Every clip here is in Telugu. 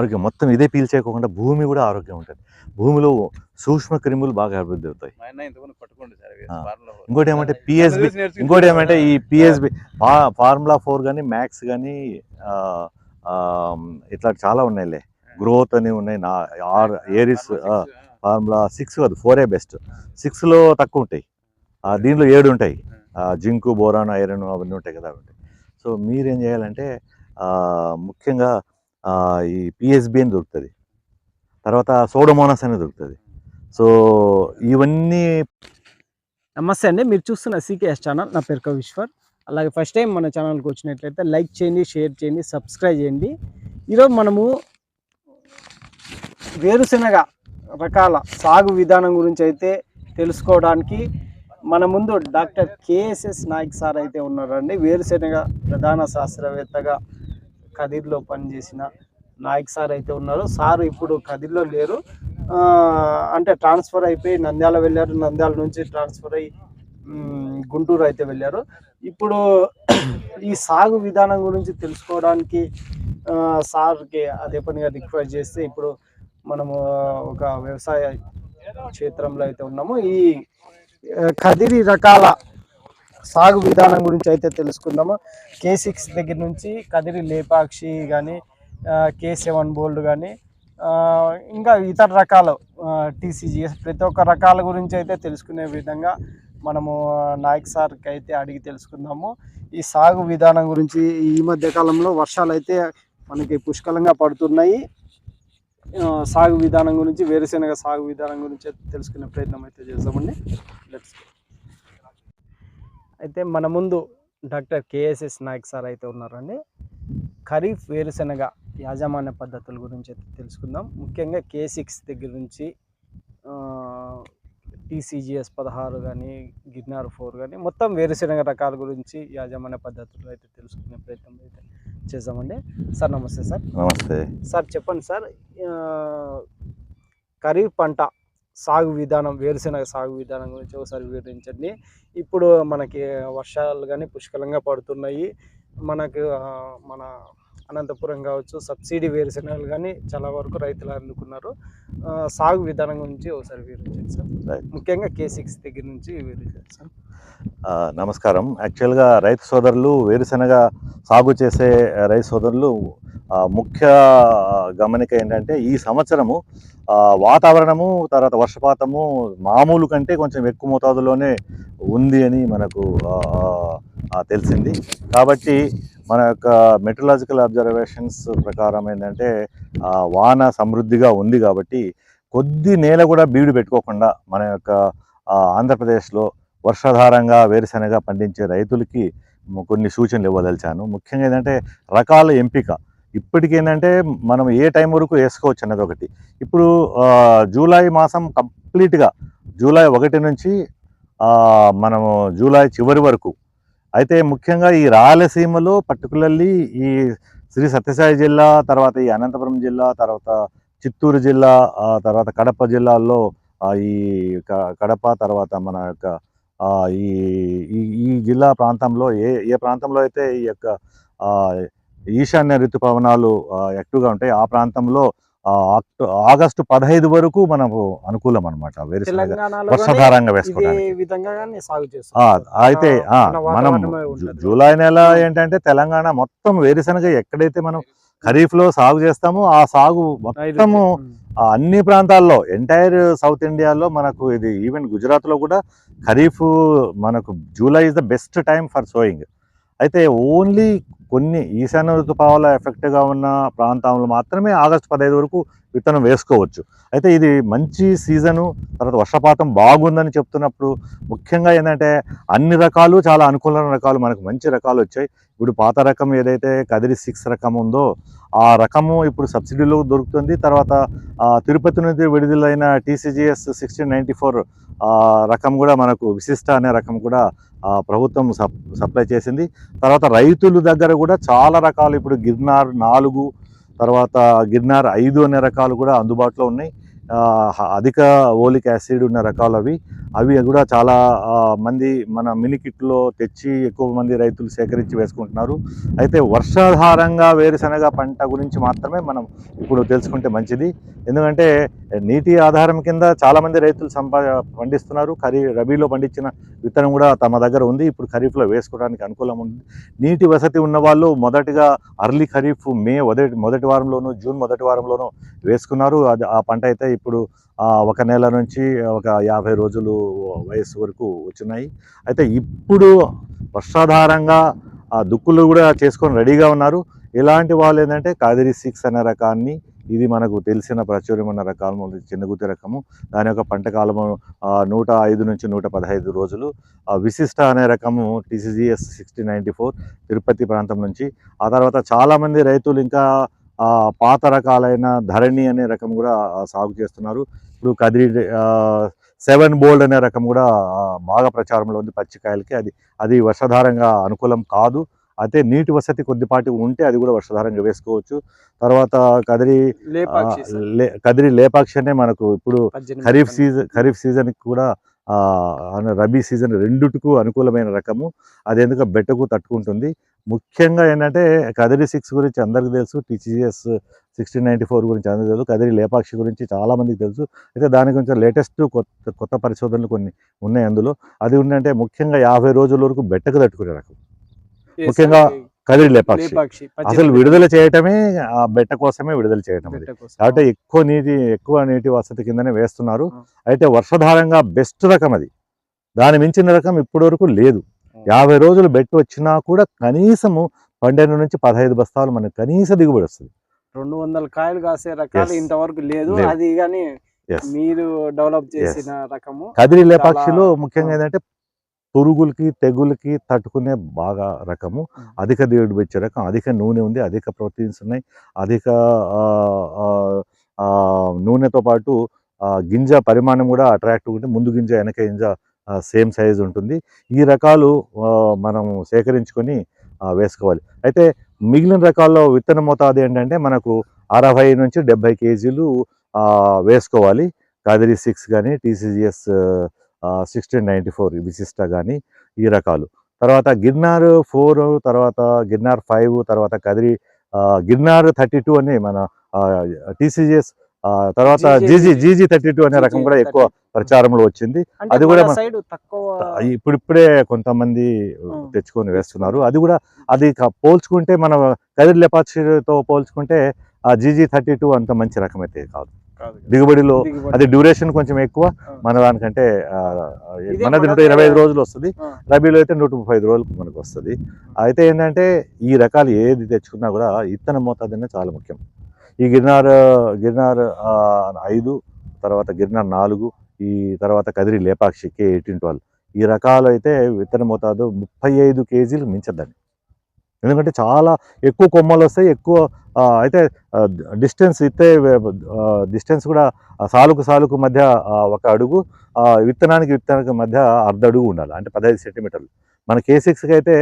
ఆరోగ్యం మొత్తం ఇదే పీల్చేయకుండా భూమి కూడా ఆరోగ్యం ఉంటుంది. భూమిలో సూక్ష్మ క్రిములు బాగా అభివృద్ధి అవుతాయి. ఇంకోటి ఏమంటే పిఎస్బి ఇంకోటి ఏమంటే ఈ పిఎస్బి ఫార్ములా ఫోర్ కానీ మ్యాక్స్ కానీ ఇట్లా చాలా ఉన్నాయిలే. గ్రోత్ అని ఉన్నాయి. నా ఆర్ ఏరిస్ ఫార్ములా సిక్స్, కాదు ఫోరే బెస్ట్. సిక్స్లో తక్కువ ఉంటాయి. దీంట్లో ఏడు ఉంటాయి. జింకు బోరాన్ ఐరన్ అవన్నీ ఉంటాయి కదా అవి ఉంటాయి సో మీరేం చేయాలంటే ముఖ్యంగా ఈ పిఎస్బి అని దొరుకుతుంది. తర్వాత సోడోమోనస్ అని దొరుకుతుంది. సో ఇవన్నీ నమస్తే అండి. మీరు చూస్తున్న సీకేఎస్ ఛానల్ నా పేరు కవిశ్వర్ అలాగే ఫస్ట్ టైం మన ఛానల్కి వచ్చినట్లయితే లైక్ చేయండి షేర్ చేయండి సబ్స్క్రైబ్ చేయండి. ఈరోజు మనము వేరుశెనగ రకాల సాగు విధానం గురించి అయితే తెలుసుకోవడానికి మన ముందు డాక్టర్ కేఎస్ఎస్ నాయక్ సార్ అయితే ఉన్నారండి. వేరుశెనగ ప్రధాన శాస్త్రవేత్తగా కదిర్లో పనిచేసిన నాయక్ సార్ అయితే ఉన్నారు. సార్ ఇప్పుడు ఖదీర్లో లేరు. అంటే ట్రాన్స్ఫర్ అయిపోయి నంద్యాల వెళ్ళారు. నంద్యాల నుంచి ట్రాన్స్ఫర్ అయ్యి గుంటూరు అయితే వెళ్ళారు. ఇప్పుడు ఈ సాగు విధానం గురించి తెలుసుకోవడానికి సార్కి అదే పనిగా రిక్వెస్ట్ చేస్తే ఇప్పుడు మనము ఒక వ్యవసాయ క్షేత్రంలో అయితే ఉన్నాము. ఈ కదిరి రకాల సాగు విధానం గురించి అయితే తెలుసుకుందాము? కే సిక్స్ దగ్గర నుంచి కదిరి లేపాక్షి కానీ కే సెవెన్ బోల్డ్ కానీ ఇంకా ఇతర రకాల టీసీజీఎస్ ప్రతి ఒక్క రకాల గురించి అయితే తెలుసుకునే విధంగా మనము నాయక్ సార్కి అయితే అడిగి తెలుసుకుందాము. ఈ సాగు విధానం గురించి ఈ మధ్య కాలంలో వర్షాలు అయితే మనకి పుష్కలంగా పడుతున్నాయి. సాగు విధానం గురించి వేరుశెనగ సాగు విధానం గురించి అయితే తెలుసుకునే ప్రయత్నం అయితే చేద్దామండి. లెట్స్ అయితే మన ముందు డాక్టర్ కేఎస్ఎస్ నాయక్ సార్ అయితే ఉన్నారండి. ఖరీఫ్ వేరుశెనగ యాజమాన్య పద్ధతుల గురించి అయితే తెలుసుకుందాం. ముఖ్యంగా కే సిక్స్ దగ్గర నుంచి టీసీజీఎస్ పదహారు కానీ గిర్నార్ ఫోర్ కానీ మొత్తం వేరుశెనగ రకాల గురించి యాజమాన్య పద్ధతులు అయితే తెలుసుకునే ప్రయత్నం అయితే చేద్దామండి సార్ నమస్తే సార్. నమస్తే. సార్ చెప్పండి సార్. ఖరీఫ్ పంట సాగు విధానం వేరుశెనగ సాగు విధానం గురించి ఒకసారి వివరించండి. ఇప్పుడు మనకి వర్షాలు కానీ పుష్కలంగా పడుతున్నాయి. మనకు మన అనంతపురం కావచ్చు సబ్సిడీ వేరుశెనగలు కానీ చాలా వరకు రైతులు అందుకున్నారు. సాగు విధానం గురించి ఒకసారి వివరించండి సార్. Right. ముఖ్యంగా కే సిక్స్ దగ్గర నుంచి వివరించండి సార్. ఆ, నమస్కారం. యాక్చువల్గా రైతు సోదరులు వేరుశెనగ సాగు చేసే రైతు సోదరులు ముఖ్య గమనిక ఏంటంటే ఈ సంవత్సరము వాతావరణము తర్వాత వర్షపాతము మామూలు కంటే కొంచెం ఎక్కువ మోతాదులోనే ఉంది అని మనకు తెలిసింది. కాబట్టి మన యొక్క మెట్రలాజికల్ అబ్జర్వేషన్స్ ప్రకారం ఏంటంటే వాన సమృద్ధిగా ఉంది కాబట్టి కొద్ది నేల కూడా బీడు పెట్టుకోకుండా మన యొక్క ఆంధ్రప్రదేశ్లో వర్షాధారంగా వేరుశెనగ పండించే రైతులకి కొన్ని సూచనలు ఇవ్వదలిచాను. ముఖ్యంగా ఏంటంటే రకాల ఎంపిక. ఇప్పటికేంటంటే మనం ఏ టైం వరకు వేసుకోవచ్చు అన్నది ఒకటి. ఇప్పుడు జూలై మాసం కంప్లీట్గా జూలై ఒకటి నుంచి మనము జూలై చివరి వరకు అయితే ముఖ్యంగా ఈ రాయలసీమలో పర్టికులర్లీ ఈ శ్రీ సత్యసాయి జిల్లా తర్వాత ఈ అనంతపురం జిల్లా తర్వాత చిత్తూరు జిల్లా తర్వాత కడప జిల్లాల్లో ఈ క- కడప తర్వాత మన యొక్క ఈ ఈ- జిల్లా ప్రాంతంలో ఏ ఏ ప్రాంతంలో అయితే ఈ యొక్క ఈశాన్య ఋతుపవనాలు యాక్టివ్గా ఉంటాయి ఆ ప్రాంతంలో ఆగస్టు పదహైదు వరకు మనకు అనుకూలం అనమాట వర్షాధారంగా వేసుకోవడానికి. అయితే మన. జూలై నెల ఏంటంటే తెలంగాణ మొత్తం వేరుశనగ ఎక్కడైతే మనం ఖరీఫ్లో సాగు చేస్తామో ఆ సాగు మొత్తము అన్ని ప్రాంతాల్లో ఎంటైర్ సౌత్ ఇండియాలో మనకు ఇది ఈవెన్ గుజరాత్లో కూడా ఖరీఫ్ మనకు July is the best time for sowing. అయితే ఓన్లీ కొన్ని ఈశాన్య ఋతుపావాల ఎఫెక్ట్గా ఉన్న ప్రాంతంలో మాత్రమే ఆగస్టు పదహైదు వరకు విత్తనం వేసుకోవచ్చు. అయితే ఇది మంచి సీజను తర్వాత వర్షపాతం బాగుందని చెప్తున్నప్పుడు ముఖ్యంగా ఏంటంటే అన్ని రకాలు చాలా అనుకూలమైన రకాలు మనకు మంచి రకాలు వచ్చాయి. ఇప్పుడు పాత రకం ఏదైతే కదిరి సిక్స్ రకం ఉందో ఆ రకము ఇప్పుడు సబ్సిడీలో దొరుకుతుంది. తర్వాత తిరుపతి నుంచి విడుదలైన టీసీజీఎస్ సిక్స్టీన్ నైంటీ ఫోర్ రకం కూడా మనకు విశిష్ట అనే రకం కూడా ప్రభుత్వం సప్ సప్లై చేసింది. తర్వాత రైతుల దగ్గర కూడా చాలా రకాలు ఇప్పుడు గిర్నార్ నాలుగు తర్వాత గిర్నార్ ఐదు అనే రకాలు కూడా అందుబాటులో ఉన్నాయి. అధిక ఓలిక్ యాసిడ్ ఉన్న రకాలు అవి అవి కూడా చాలా మంది మన మినీ కిట్లో తెచ్చి ఎక్కువ మంది రైతులు సేకరించి వేసుకుంటున్నారు. అయితే వర్షాధారంగా వేరుశనగ పంట గురించి మాత్రమే మనం ఇప్పుడు తెలుసుకుంటే మంచిది. ఎందుకంటే నీటి ఆధారం కింద చాలామంది రైతులు సంపా పండిస్తున్నారు. ఖరీ రబీలో పండించిన విత్తనం కూడా తమ దగ్గర ఉంది. ఇప్పుడు ఖరీఫ్లో వేసుకోవడానికి అనుకూలం ఉంది. నీటి వసతి ఉన్న వాళ్ళు మొదటిగా అర్లీ ఖరీఫ్ మే మొదటి మొదటి వారంలోనూ జూన్ మొదటి వారంలోనూ వేసుకున్నారు. అది ఆ పంట అయితే ఇప్పుడు ఒక నెల నుంచి ఒక యాభై రోజులు వయస్సు వరకు వచ్చినాయి. అయితే ఇప్పుడు వర్షాధారంగా ఆ దుక్కులు కూడా చేసుకొని రెడీగా ఉన్నారు. ఇలాంటి వాళ్ళు ఏంటంటే కాదిరి సిక్స్ అనే రకాన్ని ఇది మనకు తెలిసిన ప్రాచుర్యం ఉన్న రకాలు చిన్నగుత్తి రకము. దాని యొక్క పంట కాలము నూట ఐదు నుంచి నూట పదహైదు రోజులు. విశిష్ట అనే రకము TCGS sixty ninety four Tirupati ప్రాంతం నుంచి. ఆ తర్వాత చాలామంది రైతులు ఇంకా పాత రకాలైన ధరణి అనే రకం కూడా సాగు చేస్తున్నారు. ఇప్పుడు కదిరి సెవెన్ బోల్డ్ అనే రకం కూడా బాగా ప్రచారంలో ఉంది పచ్చికాయలకి. అది అది వర్షాధారంగా అనుకూలం కాదు. అయితే నీటి వసతి కొద్దిపాటి ఉంటే అది కూడా వర్షాధారంగా వేసుకోవచ్చు. తర్వాత కదిరి కదిరి లేపాక్షి అనే మనకు ఇప్పుడు ఖరీఫ్. సీజన్ ఖరీఫ్ సీజన్కి కూడా రబీ సీజన్ రెండుటకు అనుకూలమైన రకము. అది ఎందుకు బెట్టకు తట్టుకుంటుంది. ముఖ్యంగా ఏంటంటే కదిరి సిక్స్ గురించి అందరికీ తెలుసు టీసీఎస్ సిక్స్టీన్ నైంటీ ఫోర్ గురించి అందరికీ తెలుసు కదిరి లేపాక్షి గురించి చాలా మందికి తెలుసు. అయితే దాని గురించి లేటెస్ట్ కొత్త కొత్త పరిశోధనలు కొన్ని ఉన్నాయి అందులో. అది ఉందంటే ముఖ్యంగా యాభై రోజుల వరకు బెట్టకు తట్టుకునే రకం. ముఖ్యంగా కదిరి లేపాక్షి అసలు విడుదల చేయటమే ఆ బెట్ట కోసమే విడుదల చేయటం. కాబట్టి ఎక్కువ నీటి ఎక్కువ నీటి వసతి కిందనే వేస్తున్నారు. అయితే వర్షధారంగా బెస్ట్ రకం అది దాని మించిన రకం ఇప్పటి వరకు లేదు యాభై రోజులు బెట్టు వచ్చినా కూడా కనీసము పన్నెండు నుంచి పదహైదు బస్తాలు మనకు కనీస దిగుబడి వస్తుంది రెండు వందల కాయలు కాసే రకాలు. ఇంతవరకు లేదు. అది కానీ. మీరు డెవలప్ చేసిన రకము కదిరి లేపాక్షిలో ముఖ్యంగా. ఏంటంటే పురుగులకి తెగులకి తట్టుకునే బాగా రకము. అధిక దిగుబడి వచ్చే రకం. అధిక నూనె ఉంది అధిక ప్రోటీన్స్ ఉన్నాయి. అధిక నూనెతో పాటు గింజ పరిమాణం కూడా అట్రాక్టివ్ ఉంటుంది ముందు గింజ వెనక గింజ సేమ్ సైజ్ ఉంటుంది. ఈ రకాలు మనం సేకరించుకొని వేసుకోవాలి. అయితే మిగిలిన రకాల్లో విత్తన మోతాదు ఏంటంటే మనకు అరవై నుంచి డెబ్బై కేజీలు వేసుకోవాలి. కాదిరి సిక్స్ కానీ టీసీజీఎస్ సిక్స్టీన్ నైంటీ ఫోర్ విశిష్ట కానీ ఈ రకాలు తర్వాత గిర్నార్ ఫోర్ తర్వాత గిర్నార్ ఫైవ్ తర్వాత కదిరి గిర్నార్ థర్టీ టూ అని మన టీసీజీఎస్ తర్వాత జీజీ జీజీ థర్టీ టూ అనే రకం కూడా ఎక్కువ ప్రచారంలో వచ్చింది అది కూడా ఇప్పుడిప్పుడే కొంతమంది. తెచ్చుకొని వేస్తున్నారు అది కూడా అది పోల్చుకుంటే మన కదిరి లెపాక్షితో పోల్చుకుంటే ఆ జీజీ థర్టీ టూ అంత మంచి రకం అయితే కాదు. దిగుబడిలో దిగుబడి. అది డ్యూరేషన్ కొంచెం ఎక్కువ. మన దానికంటే మనది నూట ఇరవై ఐదు రోజులు వస్తుంది. రబీలో అయితే నూట ముప్పై ఐదు రోజులకు మనకు వస్తుంది. అయితే ఏంటంటే ఈ రకాలు ఏది తెచ్చుకున్నా కూడా ఇత్తన మోతాదు అనేది చాలా ముఖ్యం. ఈ గిర్నార్ గిర్నార్ ఐదు తర్వాత గిర్నార్ నాలుగు ఈ తర్వాత Kadiri Lepakshi K eighteen twelve. ఈ రకాలు అయితే విత్తన మోతాదు ముప్పై ఐదు కేజీలు మించద్దండి. ఎందుకంటే చాలా ఎక్కువ కొమ్మలు వస్తాయి ఎక్కువ అయితే డిస్టెన్స్ ఇస్తే డిస్టెన్స్ కూడా సాలుకు సాలుకు మధ్య ఒక అడుగు విత్తనానికి విత్తనానికి మధ్య అర్ధ అడుగు ఉండాలి. అంటే పదహైదు సెంటీమీటర్లు. మన కే సిక్స్కి అయితే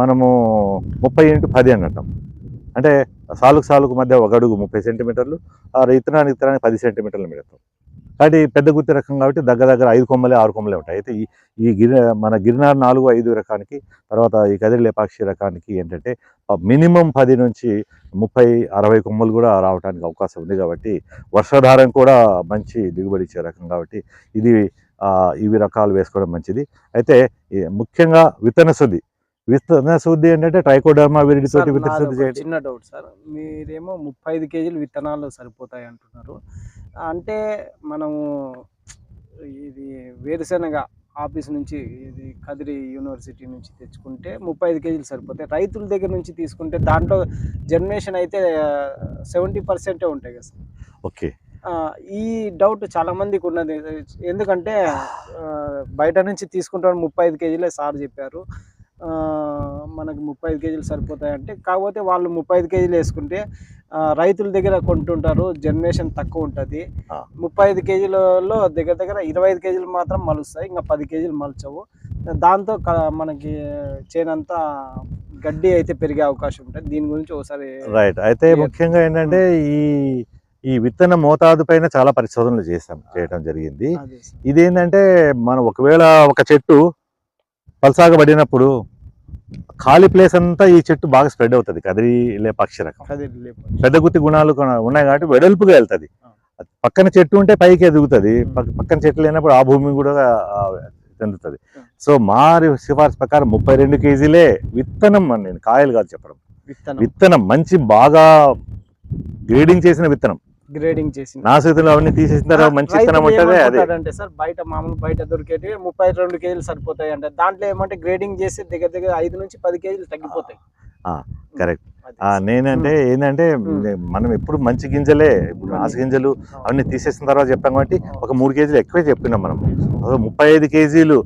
మనము ముప్పై ఇంటూ పది అని అంటాం. అంటే సాలుకు సాలుకు మధ్య ఒక అడుగు ముప్పై సెంటీమీటర్లు ఆ విత్తనానికి విత్తనానికి పది సెంటీమీటర్లు మిడతాం కాబట్టి పెద్ద గుత్తి రకం కాబట్టి దగ్గర దగ్గర ఐదు కొమ్మలే ఆరు కొమ్మలే ఉంటాయి. అయితే ఈ ఈ గిరి మన గిరినార్ నాలుగు ఐదు రకానికి తర్వాత ఈ కదిరి లేపాక్షి రకానికి ఏంటంటే మినిమం పది నుంచి ముప్పై అరవై కొమ్మలు కూడా రావడానికి అవకాశం ఉంది కాబట్టి వర్షాధారం కూడా మంచి దిగుబడి ఇచ్చే రకం కాబట్టి ఇది ఇవి రకాలు వేసుకోవడం మంచిది. అయితే ఈ ముఖ్యంగా విత్తన శుద్ధి. విత్తన శుద్ధి ఏంటంటే ట్రైకోడర్మా విరిడి తోటి విత్తన శుద్ధి చేయడం. చిన్న డౌట్ సార్. మీరేమో ముప్పై ఐదు కేజీలు విత్తనాలు సరిపోతాయి అంటున్నారు. అంటే మనము ఇది వేరుశెనగ ఆఫీస్ నుంచి ఇది కదిరి యూనివర్సిటీ నుంచి తెచ్చుకుంటే ముప్పై ఐదు కేజీలు సరిపోతాయి. రైతుల దగ్గర నుంచి తీసుకుంటే దాంట్లో జర్మినేషన్ అయితే సెవెంటీ పర్సెంటే ఉంటాయి కదా సార్. ఓకే. ఈ డౌట్ చాలా మందికి ఉన్నది. ఎందుకంటే బయట నుంచి తీసుకుంటారు ముప్పై ఐదు కేజీలే సార్ చెప్పారు. మనకి ముప్పై ఐదు కేజీలు సరిపోతాయంటే కాకపోతే వాళ్ళు ముప్పై ఐదు కేజీలు వేసుకుంటే రైతుల దగ్గర కొంటుంటారు జనరేషన్ తక్కువ ఉంటుంది. ముప్పై ఐదు కేజీలలో దగ్గర దగ్గర ఇరవై ఐదు కేజీలు మాత్రం మలుస్తాయి ఇంకా పది కేజీలు మలచవు. దాంతో మనకి చేనంతా గడ్డి అయితే పెరిగే అవకాశం ఉంటుంది. దీని గురించి ఒకసారి రైట్ అయితే. ముఖ్యంగా ఏంటంటే ఈ ఈ విత్తన మోతాదు పైన చాలా పరిశోధనలు చేసాం చేయడం జరిగింది. ఇదేంటంటే మనం ఒకవేళ ఒక చెట్టు పలసాగా పడినప్పుడు ఖాళీ ప్లేస్ అంతా ఈ చెట్టు బాగా స్ప్రెడ్ అవుతుంది. కదిరి లేపాక్షి రకం. పెద్ద గుత్తి గుణాలు ఉన్నాయి కాబట్టి వెడల్పుగా వెళ్తుంది. పక్కన చెట్టు ఉంటే పైకి ఎదుగుతుంది. పక్క- పక్కన చెట్లు లేనప్పుడు ఆ భూమి కూడా చెందుతుంది. సో మా సిఫార్సు ప్రకారం ముప్పై రెండు కేజీలే విత్తనం అని నేను కాయలు కాదు చెప్పడం. విత్తనం. మంచి బాగా గ్రేడింగ్ చేసిన విత్తనం. గ్రేడింగ్ చేసి నా అవన్నీ తీసేసిన తర్వాత మంచి విత్తనం ఉంటుంది అదే? అంటే సార్ బయట మామూలు బయట దొరికేటి ముప్పై రెండు కేజీలు సరిపోతాయి అంటే దాంట్లో ఏమంటే గ్రేడింగ్ చేసి దగ్గర దగ్గర ఐదు నుంచి పది కేజీలు తగ్గిపోతాయి. ఆ, నేనంటే ఏంటంటే. మనం ఎప్పుడు మంచి గింజలే ఇప్పుడు నాసు గింజలు అవన్నీ తీసేసిన తర్వాత చెప్పాం కాబట్టి ఒక మూడు కేజీలు ఎక్కువే చెప్పినాం మనం. ముప్పై ఐదు కేజీలు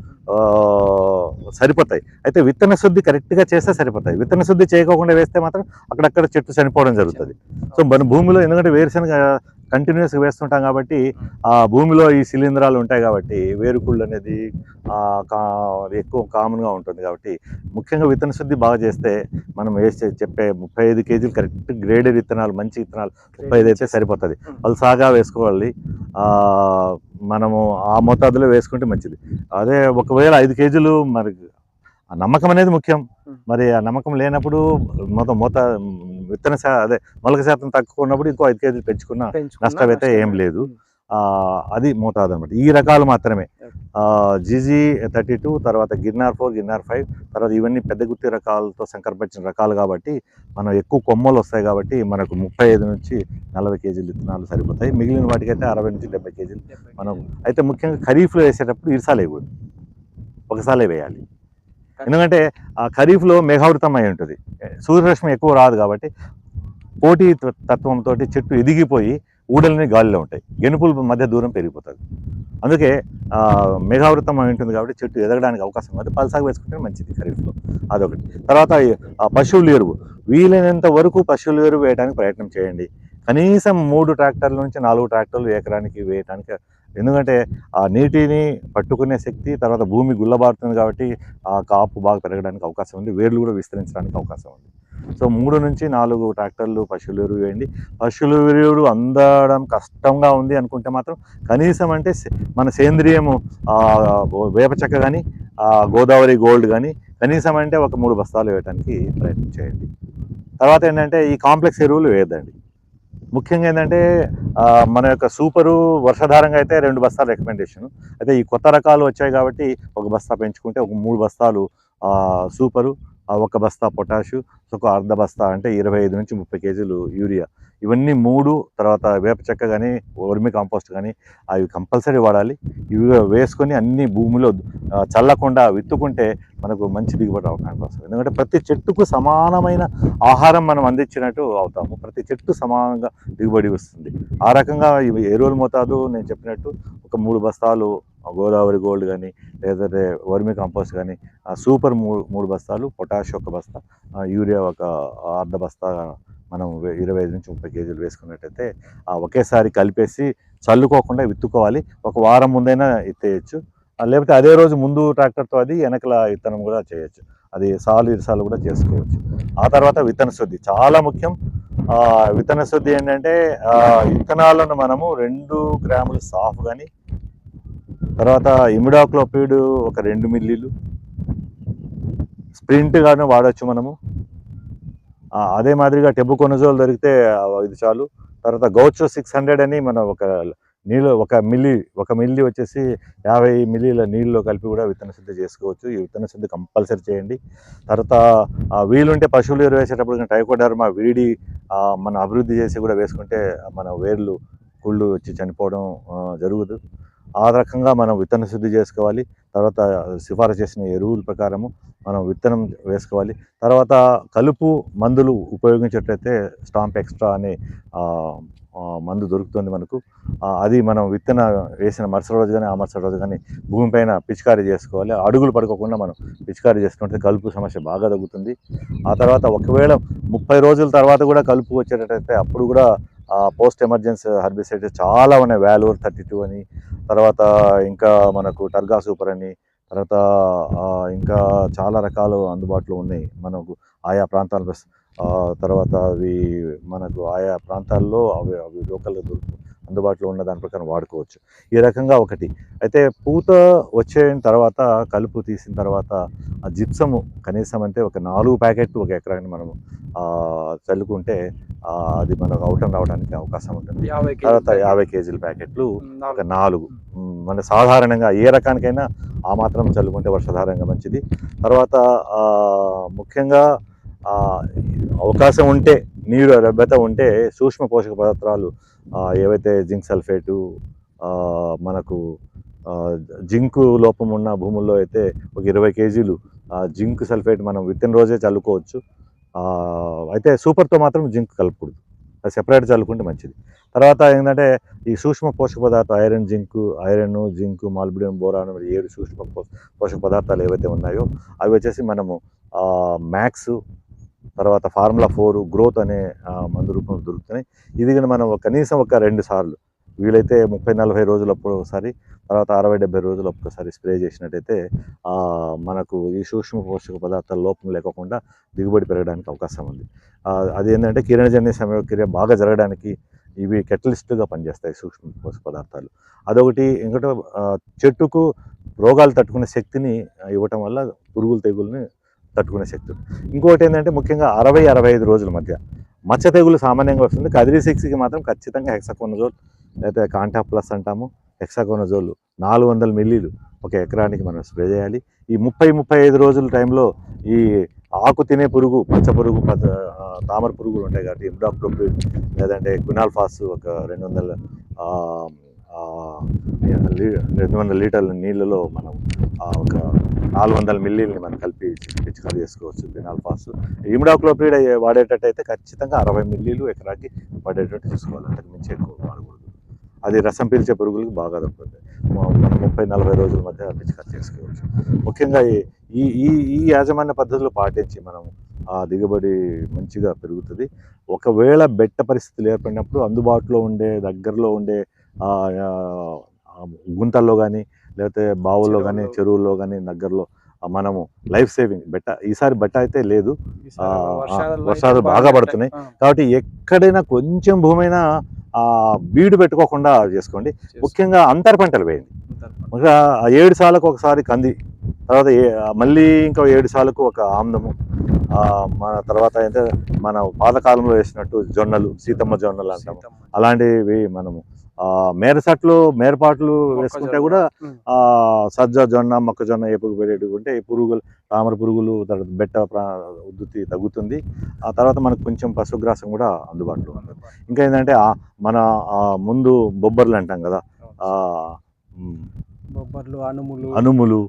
సరిపోతాయి. అయితే విత్తన శుద్ధి కరెక్ట్గా చేస్తే సరిపోతాయి. విత్తన శుద్ధి చేయకోకుండా వేస్తే మాత్రం అక్కడక్కడ చెట్టు చనిపోవడం జరుగుతుంది. సో మన భూమిలో ఎందుకంటే వేరుశనగ కంటిన్యూస్గా వేస్తుంటాం కాబట్టి ఆ. భూమిలో ఈ శిలీంధ్రాలు ఉంటాయి కాబట్టి వేరుకుళ్ళు అనేది ఎక్కువ కామన్గా ఉంటుంది కాబట్టి ముఖ్యంగా విత్తన శుద్ధి బాగా చేస్తే మనం వేసే చెప్పే ముప్పై ఐదు కేజీలు కరెక్ట్ గ్రేడెడ్ విత్తనాలు మంచి విత్తనాలు ముప్పై ఐదు అయితే సరిపోతుంది. మ్మ్. పలుసాగా వేసుకోవాలి. ఆ, మనము ఆ మోతాదులో వేసుకుంటే మంచిది. అదే ఒకవేళ ఐదు కేజీలు మరి ఆ నమ్మకం అనేది ముఖ్యం. మరి ఆ నమ్మకం లేనప్పుడు మొత్తం మోతా విత్తన అదే మొలక శాతం తక్కువ ఉన్నప్పుడు ఇంకో ఐదు కేజీలు పెంచుకున్నా నష్టం అయితే ఏం లేదు. ఆ, అది మోతాదు అనమాట ఈ రకాలు మాత్రమే. జీజీ థర్టీ టూ తర్వాత గిర్నార్ ఫోర్ గిర్నార్ ఫైవ్ తర్వాత ఇవన్నీ పెద్ద గుత్తి రకాలతో సంకరపరిచిన రకాలు కాబట్టి మనం ఎక్కువ కొమ్మలు వస్తాయి కాబట్టి మనకు ముప్పై ఐదు నుంచి నలభై కేజీలు విత్తనాలు సరిపోతాయి. మిగిలిన వాటికైతే అరవై నుంచి డెబ్బై కేజీలు మనం అయితే ముఖ్యంగా ఖరీఫ్లో వేసేటప్పుడు ఇరసాలు వేయకూడదు. ఒకసారి వేయాలి. ఎందుకంటే ఆ ఖరీఫ్లో మేఘావృతం అయి ఉంటుంది. సూర్యరశ్మి ఎక్కువ రాదు కాబట్టి పోటీ తత్వంతో చెట్టు ఎదిగిపోయి ఊడలని గాలిలో ఉంటాయి. గెనుపుల మధ్య దూరం పెరిగిపోతుంది. అందుకే మేఘావృతం అయి ఉంటుంది కాబట్టి చెట్టు ఎదగడానికి అవకాశం ఉంది. పలసాగు వేసుకుంటే మంచిది ఖరీఫ్లో. అదొకటి. తర్వాత ఆ పశువుల ఎరువు. వీలైనంత వరకు పశువుల ఎరువు వేయడానికి ప్రయత్నం చేయండి. కనీసం మూడు ట్రాక్టర్ల నుంచి నాలుగు ట్రాక్టర్లు ఎకరానికి వేయడానికి ఎందుకంటే ఆ నీటిని పట్టుకునే శక్తి తర్వాత భూమి గుల్లబారుతుంది కాబట్టి ఆ కాపు బాగా పెరగడానికి అవకాశం ఉంది. వేర్లు కూడా విస్తరించడానికి అవకాశం ఉంది. సో మూడు నుంచి నాలుగు ట్రాక్టర్లు పశువులు ఎరువు వేయండి. పశువుల ఎరువు అందడం కష్టంగా ఉంది అనుకుంటే మాత్రం కనీసం అంటే మన సేంద్రియము వేప చెక్క కానీ గోదావరి గోల్డ్ కానీ కనీసం అంటే ఒక మూడు బస్తాలు వేయడానికి ప్రయత్నం చేయండి. తర్వాత ఏంటంటే ఈ కాంప్లెక్స్ ఎరువులు వేయద్దండి. ముఖ్యంగా ఏంటంటే మన యొక్క సూపరు వర్షాధారంగా అయితే రెండు బస్తాలు రికమెండేషన్ అయితే ఈ కొత్త రకాలు వచ్చాయి కాబట్టి ఒక బస్తా పెంచుకుంటే ఒక మూడు బస్తాలు సూపరు ఒక బస్తా పొటాషు ఒక అర్ధ బస్తా అంటే ఇరవై ఐదు నుంచి ముప్పై కేజీలు యూరియా. ఇవన్నీ మూడు తర్వాత వేప చెక్క కానీ వర్మి కాంపోస్ట్ కానీ అవి కంపల్సరీ వాడాలి. ఇవి వేసుకొని అన్ని భూమిలో చల్లకుండా విత్తుకుంటే మనకు మంచి దిగుబడి అవకాశం. వస్తుంది ఎందుకంటే ప్రతి చెట్టుకు సమానమైన ఆహారం మనం అందించినట్టు అవుతాము. ప్రతి చెట్టు సమానంగా దిగుబడి వస్తుంది. ఆ రకంగా ఎరువుల మోతాదు నేను చెప్పినట్టు ఒక మూడు బస్తాలు గోదావరి గోల్డ్ కానీ లేదంటే వర్మి కంపోస్ట్ కానీ సూపర్ మూడు మూడు బస్తాలు పొటాష్ ఒక బస్తా యూరియా ఒక అర్ధ బస్తా మనం ఇరవై ఐదు నుంచి ముప్పై కేజీలు వేసుకున్నట్టయితే ఆ ఒకేసారి కలిపేసి చల్లుకోకుండా విత్తుకోవాలి. ఒక వారం ముందైనా ఎత్తేయచ్చు లేకపోతే అదే రోజు ముందు ట్రాక్టర్తో అది వెనకల విత్తనం కూడా చేయొచ్చు. అది సాలు ఇరసాలు కూడా చేసుకోవచ్చు. ఆ తర్వాత విత్తన శుద్ధి. చాలా ముఖ్యం. విత్తన శుద్ధి ఏంటంటే విత్తనాలను మనము రెండు గ్రాములు సాఫ్ కానీ తర్వాత ఇమిడాక్లోపిడ్ ఒక రెండు మిల్లీలు స్ప్రింట్ కానీ వాడచ్చు మనము. అదే మాదిరిగా టెబుకొనజోల్ దొరికితే ఇది చాలు. తర్వాత గౌచో సిక్స్ హండ్రెడ్ అని మనం ఒక నీళ్ళు ఒక మిల్లీ ఒక మిల్లీ వచ్చేసి యాభై మిల్లీల నీళ్ళలో కలిపి కూడా విత్తన శుద్ధి చేసుకోవచ్చు. ఈ విత్తన శుద్ధి కంపల్సరీ చేయండి. తర్వాత వీలుంటే పశువులు ఎరువు వేసేటప్పుడు టైకోడర్మా వీడి ఆ, మనం అభివృద్ధి చేసి కూడా వేసుకుంటే మన వేర్లు కుళ్ళు వచ్చి చనిపోవడం జరుగుదు. ఆ రకంగా మనం విత్తన శుద్ధి చేసుకోవాలి. తర్వాత సిఫారసు చేసిన ఎరువుల ప్రకారము మనం విత్తనం వేసుకోవాలి. తర్వాత కలుపు మందులు ఉపయోగించేటైతే స్టాంప్ ఎక్స్ట్రా అనే మందు దొరుకుతుంది మనకు. అది మనం విత్తన వేసిన మరుసటి రోజు కానీ ఆ మరుసటి రోజు కానీ భూమిపైన పిచికారీ చేసుకోవాలి. అడుగులు పడుకోకుండా మనం పిచికారీ చేసుకుంటే కలుపు సమస్య బాగా తగ్గుతుంది. ఆ తర్వాత ఒకవేళ ముప్పై రోజుల తర్వాత కూడా కలుపు వచ్చేటట్టయితే అప్పుడు కూడా పోస్ట్ ఎమర్జెన్సీ హర్బిసైడ్ చాలా ఉన్నాయి. వ్యాలూర్ థర్టీ టూ అని తర్వాత ఇంకా మనకు టర్గా సూపర్ అని తర్వాత ఇంకా చాలా రకాలు అందుబాటులో ఉన్నాయి మనకు ఆయా ప్రాంతాల తర్వాత అవి మనకు ఆయా ప్రాంతాల్లో అవి అవి లోకల్గా దొరుకుతాయి అందుబాటులో ఉన్న దాని ప్రకారం వాడుకోవచ్చు. ఈ రకంగా ఒకటి. అయితే పూత వచ్చేన తర్వాత కలుపు తీసిన తర్వాత ఆ జిప్సము కనీసం అంటే ఒక నాలుగు ప్యాకెట్లు ఒక ఎకరాన్ని మనం ఆ, చల్లుకుంటే అది మనకు అవుటం రావడానికి అవకాశం ఉంటుంది. తర్వాత యాభై కేజీల ప్యాకెట్లు ఒక నాలుగు. మన సాధారణంగా ఏ రకానికైనా ఆ మాత్రం చల్లుకుంటే వర్షధారంగా మంచిది. తర్వాత ముఖ్యంగా అవకాశం ఉంటే నీరు లభ్యత ఉంటే సూక్ష్మ పోషక పదార్థాలు ఏవైతే జింక్ సల్ఫేటు మనకు జింకు లోపం ఉన్న భూముల్లో అయితే ఒక ఇరవై కేజీలు జింక్ సల్ఫేట్ మనం విత్తిన రోజే చల్లుకోవచ్చు. అయితే సూపర్తో మాత్రం జింక్ కలపకూడదు. అది సెపరేట్ చల్లుకుంటే మంచిది. తర్వాత ఏంటంటే ఈ సూక్ష్మ పోషక పదార్థాలు iron zinc iron zinc molybdenum boron మరి ఏడు సూక్ష్మ పోషక పదార్థాలు ఏవైతే ఉన్నాయో అవి వచ్చేసి మనము మ్యాక్స్ తర్వాత ఫార్ములా ఫోర్ గ్రోత్ అనే మందు రూపంలో దొరుకుతున్నాయి. ఇది కానీ మనం కనీసం ఒక రెండు సార్లు వీలైతే ముప్పై నలభై రోజులప్పుడు ఒకసారి తర్వాత అరవై డెబ్బై రోజులు ఒక్కసారి స్ప్రే చేసినట్టయితే మనకు ఈ సూక్ష్మ పోషక పదార్థాల లోపం లేకుండా దిగుబడి పెరగడానికి అవకాశం ఉంది. అది ఏంటంటే కిరణజన్య సమయక్రియ బాగా జరగడానికి ఇవి కెటలిస్ట్గా పనిచేస్తాయి సూక్ష్మ పోషక పదార్థాలు. అదొకటి ఇంకోటి చెట్టుకు రోగాలు తట్టుకునే శక్తిని ఇవ్వటం వల్ల పురుగులు తెగుల్ని తట్టుకునే శక్తి ఇంకొకటి ఏంటంటే ముఖ్యంగా అరవై అరవై ఐదు రోజుల మధ్య మచ్చ తెగులు సామాన్యంగా వస్తుంది. కదిరి సిక్స్కి మాత్రం ఖచ్చితంగా హెక్సకోనజోల్ లేదా కాంటా ప్లస్ అంటాము. హెక్సాకోనజోల్ నాలుగు వందల మిల్లీలు ఒక ఎకరానికి మనం స్ప్రే చేయాలి. ఈ ముప్పై ముప్పై ఐదు రోజుల టైంలో ఈ ఆకు తినే పురుగు పచ్చ పురుగు పచ్చ తామర పురుగులు ఉంటాయి కాబట్టి ఇమ్డాక్టోప్రిడ్ లేదంటే క్వినాల్ఫాస్ ఒక రెండు వందల లీ- రెండు వందల లీటర్ల నీళ్ళలో మనం ఒక నాలుగు వందల మిల్లీలని మనం కలిపి పిచికారి చేసుకోవచ్చు. క్వినాల్ఫాస్ ఇమ్డాక్లోప్రిడ్ వాడేటట్టయితే ఖచ్చితంగా అరవై మిల్లీలు ఎకరాకి పడేటట్టు చూసుకోవాలి. అంతకు మించి ఎక్కువ వాడకూడదు. అది రసం పీల్చే పురుగులకు బాగా దొరుకుతుంది. ముప్పై నలభై రోజుల మధ్య పిచికారి చేసుకోవచ్చు. ముఖ్యంగా ఈ ఈ ఈ యాజమాన్య పద్ధతులు పాటించి మనం ఆ దిగుబడి మంచిగా పెరుగుతుంది. ఒకవేళ బెట్ట పరిస్థితులు ఏర్పడినప్పుడు అందుబాటులో ఉండే దగ్గరలో ఉండే గుంతల్లో కానీ లేకపోతే బావుల్లో కానీ చెరువుల్లో. కానీ దగ్గరలో మనము లైఫ్ సేవింగ్ బెట్ట ఈసారి బెట్ట అయితే లేదు వర్షాలు బాగా పడుతున్నాయి. కాబట్టి ఎక్కడైనా కొంచెం భూమైనా ఆ, బీడు పెట్టుకోకుండా చేసుకోండి చేసుకో. ముఖ్యంగా అంతర పంటలు వేయండి. ఇంకా ఏడు సార్లకు ఒకసారి కంది తర్వాత ఏ మళ్ళీ ఇంకా ఏడు సార్లకు ఒక ఆమ్దము ఆ, మన తర్వాత అయితే మన పాతకాలంలో వేసినట్టు జొన్నలు సీతమ్మ జొన్నలు అంటాము. అలాంటివి మనము మేరసట్లు మేరపాట్లు వేసుకుంటే. కూడా. ఆ, సజ్జ జొన్న మొక్కజొన్న పెరిగేటుకుంటే ఈ పురుగులు తామర పురుగులు తర్వాత బెట్ట ఉద్ధృతి తగ్గుతుంది ఆ తర్వాత మనకు కొంచెం పశుగ్రాసం కూడా అందుబాటులో ఉంది ఇంకా ఏంటంటే మన ముందు బొబ్బర్లు అంటాం కదా అనుములు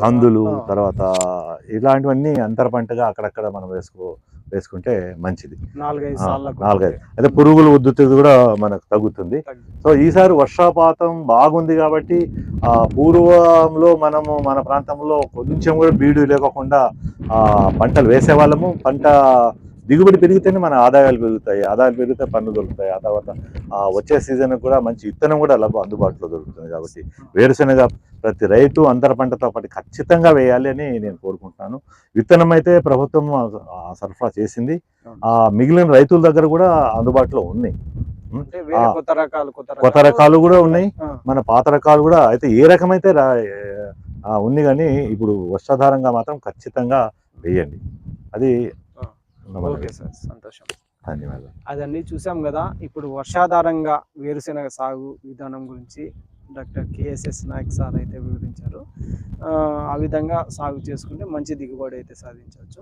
కందులు తర్వాత ఇలాంటివన్నీ అంతర పంటగా అక్కడక్కడ మనం వేసుకో వేసుకుంటే మంచిది. నాలుగైదు అయితే పురుగులు ఉద్ధృతి కూడా మనకు తగ్గుతుంది. తగ్గి- సో ఈసారి వర్షాపాతం బాగుంది కాబట్టి ఆ పూర్వంలో మనము మన ప్రాంతంలో కొంచెం కూడా బీడు లేకుండా ఆ పంటలు వేసేవాళ్ళము. పంట దిగుబడి పెరిగితేనే మన ఆదాయాలు పెరుగుతాయి ఆదాయాలు పెరిగితే పన్ను దొరుకుతాయి ఆ తర్వాత ఆ వచ్చే సీజన్ కూడా మంచి విత్తనం కూడా లభ అందుబాటులో దొరుకుతుంది కాబట్టి వేరుశనగ ప్రతి రైతు అంతర పంటతో పాటు ఖచ్చితంగా వేయాలి అని నేను కోరుకుంటున్నాను. విత్తనం అయితే ప్రభుత్వం సరఫరా చేసింది. ఆ మిగిలిన రైతుల దగ్గర కూడా అందుబాటులో ఉన్నాయి. కొత్త రకాలు కొత్త కొత్త రకాలు కూడా ఉన్నాయి. మన పాత రకాలు కూడా అయితే ఏ రకమైతే ఉంది కానీ ఇప్పుడు వర్షాధారంగా మాత్రం ఖచ్చితంగా వేయండి. అది ఓకే సార్ సంతోషం. ధన్యవాదాలు. అదన్నీ చూసాం కదా ఇప్పుడు వర్షాధారంగా వేరుశెనగ సాగు విధానం గురించి డాక్టర్ కేఎస్ఎస్ నాయక్ సార్ అయితే వివరించారు. ఆ, ఆ విధంగా సాగు చేసుకుంటే మంచి దిగుబడి అయితే సాధించవచ్చు.